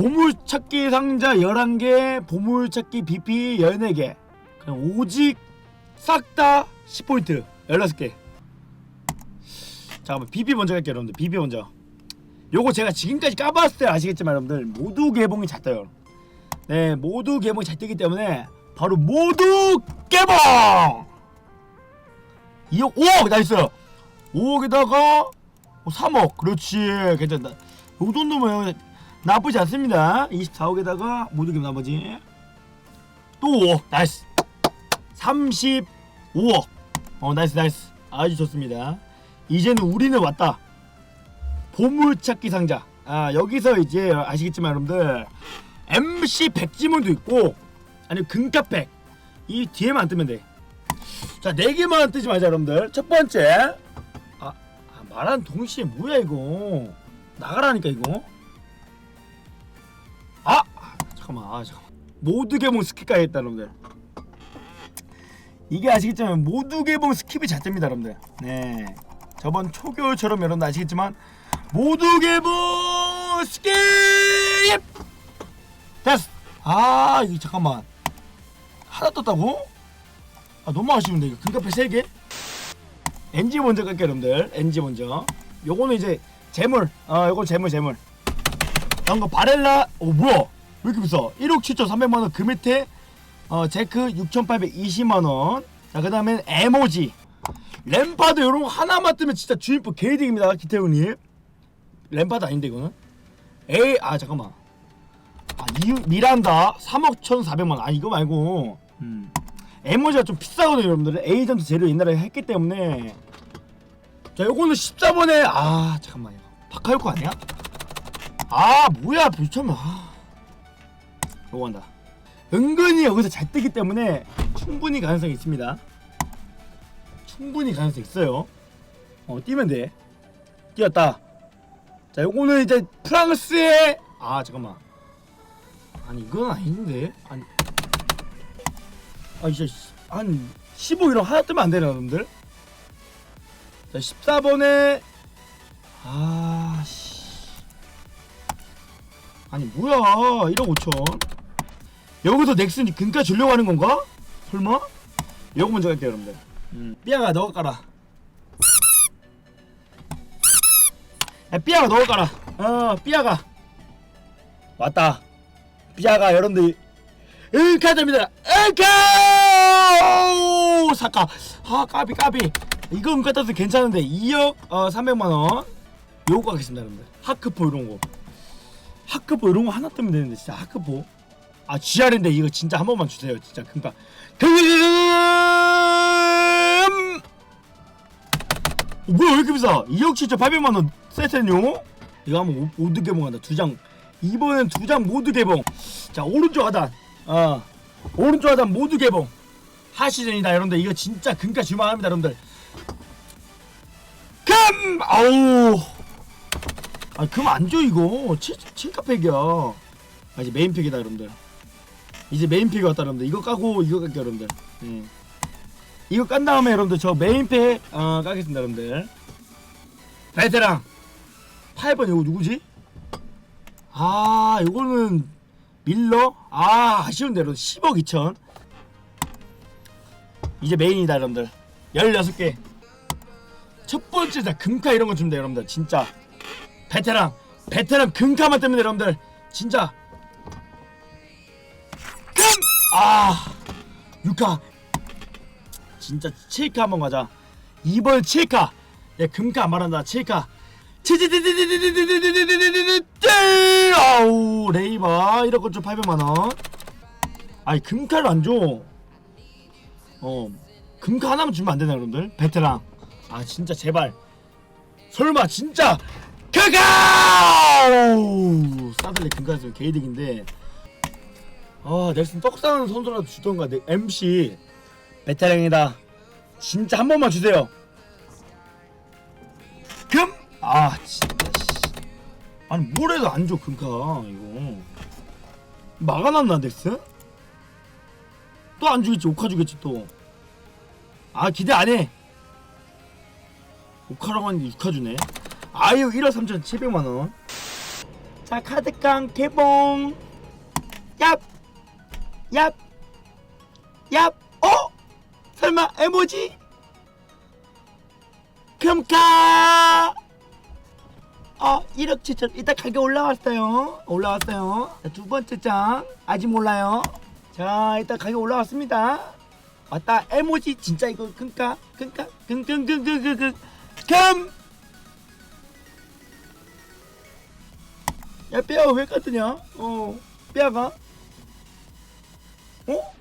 보물찾기 상자 11개, 보물찾기 BP 14개. 그냥 오직 싹 다 10포인트 16개. 잠깐만 BP 먼저 갈게요 여러분들. BP 먼저. 요거 제가 지금까지 까봤을 때 아시겠지만 여러분들 모두 개봉이 잘 떠요. 네 모두 개봉이 잘 뜨기 때문에 바로 모두 개봉! 2억 5억! 나이스! 5억에다가 3억! 그렇지 괜찮다. 요 정도면 나쁘지 않습니다. 24억에다가 모두 개봉 나머지. 또 5억. 나이스. 35억. 어 나이스 나이스. 아주 좋습니다. 이제는 우리는 왔다. 보물찾기 상자. 아 여기서 이제 아시겠지만 여러분들 MC 백지문도 있고 아니 금카팩 이 뒤에만 안 뜨면 돼자 네 개만 뜨지 말자 여러분들. 첫 번째. 아, 아 말한 동시에 뭐야 이거? 나가라니까 이거 잠깐만 아 잠깐만. 모두 개봉 스킵 가야겠다 여러분들. 이게 아시겠지만 모두 개봉 스킵이 잘 뜹니다 여러분들. 네. 저번 초겨울처럼 여러분들 아시겠지만 모두 개봉 스킵! 됐어. 아 이거 잠깐만. 하나 떴다고? 아 너무 아쉬운데 이거. 금카페 3개? NG 먼저 갈게요 여러분들. NG 먼저. 요거는 이제 재물. 아 요거 재물 재물. 다음 거 바렐라. 오 뭐야 왜 이렇게 비싸? 1억 7,300만원 그 밑에 어 제크 6,820만원. 자그 다음엔 에모지 램파드 요런 거 하나만 뜨면 진짜 주인분 개이득입니다 기태훈님 램파드 아닌데 이거는? 에이 아 잠깐만. 아 이, 미란다 3억 1,400만원. 아 이거 말고. 음. 에모지가 좀 비싸거든요 여러분들. 에이전트 재료 옛날에 했기 때문에. 자 요거는 14번에 아 잠깐만 이거 바카요코 아니야? 아 뭐야 불참아 요거 한다. 은근히 여기서 잘 뜨기 때문에 충분히 가능성이 있습니다. 충분히 가능성 있어요. 어 뛰면 돼. 뛰었다. 자 요거는 이제 프랑스의 아 잠깐만. 아니 이건 아닌데? 아니. 아 이제 한 15이랑 하나 뜨면 안 되나 여러분들? 자 14번에 아씨. 아니 뭐야. 1억 5천 여기서 넥슨이 금가 주려고 하는 건가? 설마? 요거 먼저 갈게요 여러분들. 음. 삐아가 너가 깔아 야 삐아가 너가 깔아 어 삐아가. 왔다. 삐아가 여러분들 은카드입니다. 은카! 오 사카. 아 까비 까비. 이거 은카 따서 괜찮은데 2억 어 300만원. 요거 가겠습니다 여러분들. 하크포 이런거. 하크포 이런거 하나 뜨면 되는데 진짜 하크포 아 GR인데 이거 진짜 한 번만 주세요 진짜 금방. 금 어, 뭐야 왜 이렇게 비싸? 2억 7천 8백만원 세트는요? 이거 한번 모- 모두 개봉한다 두장. 이번엔 두 장 모두 개봉. 자 오른쪽 하단. 어 오른쪽 하단 모두 개봉. 하시전이다 여러분들. 이거 진짜 금가 줄만합니다 여러분들. 금! 아우. 아 금 안줘 이거. 7, 7카팩이야. 아 이제 메인팩이다 여러분들 이제 메인팩이 왔다 여러분들. 이거 까고 이거 깔게요 여러분들. 예. 이거 깐 다음에 여러분들 저 메인팩 어, 까겠습니다 여러분들. 베테랑. 8번 이거 누구지? 아 이거는 밀러? 아 아쉬운데 여러분 10억 2천. 이제 메인이다 여러분들. 16개. 첫 번째 다 금카 이런 거 줍니다 여러분들. 진짜. 베테랑. 베테랑 금카만 때문에 여러분들. 진짜. 금! 아 6카. 진짜 7카 한번 가자. 이번 7카. 야 금카 안 말한다. 7카. 아우 레이바. 이런 거좀 800만원. 아니 금카를 안줘. 어 금카 하나만 주면 안 되나 여러분들? 베테랑. 아 진짜 제발. 설마 진짜. 카카오 싸들리 금카였으면 개이득인데 아 넬슨 떡상하는 선수라도 주던가 내 MC 베테랑이다. 진짜 한 번만 주세요. 금? 아 진짜 씨. 아니 뭘 해도 안줘 금카. 이거. 막아놨나 넥슨? 또 안 주겠지. 오카 주겠지 또 아 기대 안해. 오카라고 하는데 6카 주네. 아유 1억 3천 7백만원. 자 카드깡 개봉. 얍! 얍! 얍! 어? 설마 에모지? 금카! 어 1억 7천 일단 가격 올라왔어요 올라왔어요 자, 두 번째 장 아직 몰라요 자 일단 가격 올라왔습니다 맞다 에모지 진짜 이거 금가 금가 금 금 금 금 금 금 금! 야 뼈가 왜 같으냐? 어 뼈가 어?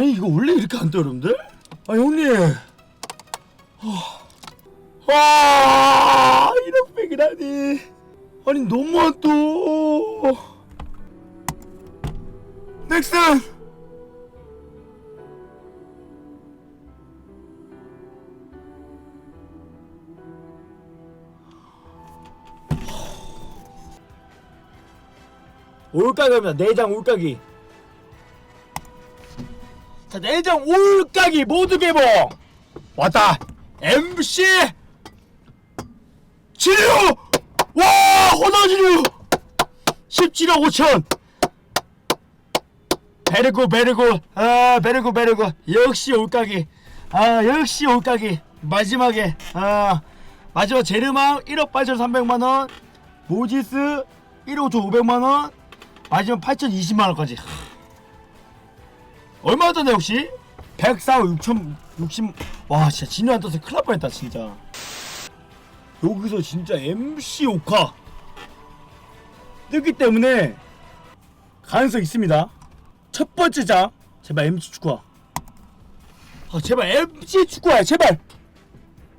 아니 이거 원래 이렇게 안떠 여러분들? 아 형님. 하... 와 1억 백이라니. 아니 너무한 또. 넥슨! 올가기입니다 내장 올가기 자 내장 올가기 모두 개봉! 왔다! MC 치료! 와 호나지류 17억 5천! 베르고 베르고. 아 베르고 베르고. 역시 올가기. 아 역시 올가기. 마지막에 아 마지막 제르망 1억 8천 3백만원. 모지스 1억 5천 5백만원. 마지막 8천 20만원까지 얼마 잖아 혹시? 104억 6천 60... 와 진짜 진우 안 떠서 큰일 날 뻔했다 진짜. 여기서 진짜 MC 오카 뜨기 때문에 가능성 있습니다. 첫 번째 장 제발 MC 축구화 아 제발 MC 축구화 제발!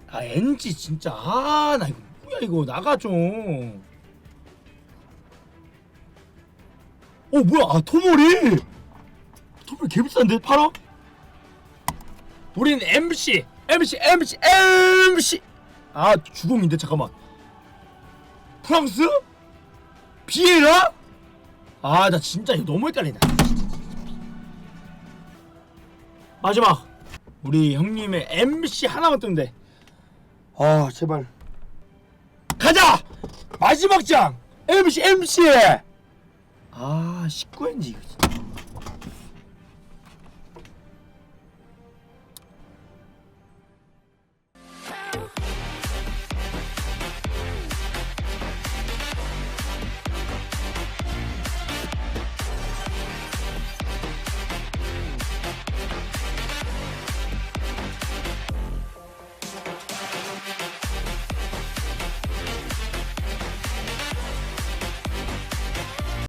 아 NG 진짜 아 나 이거 뭐야 이거 나가 좀. 어 뭐야 아 토모리 토모리 개비싼데? 팔아? 우린 MC MC MC MC 아 주공인데 잠깐만. 프랑스? 비에라? 아 나 진짜 이거 너무 헷갈린다 마지막. 우리 형님의 MC 하나만 뜨면 돼아 제발. 가자! 마지막 장! MC MC 아 19엔지 이거 진짜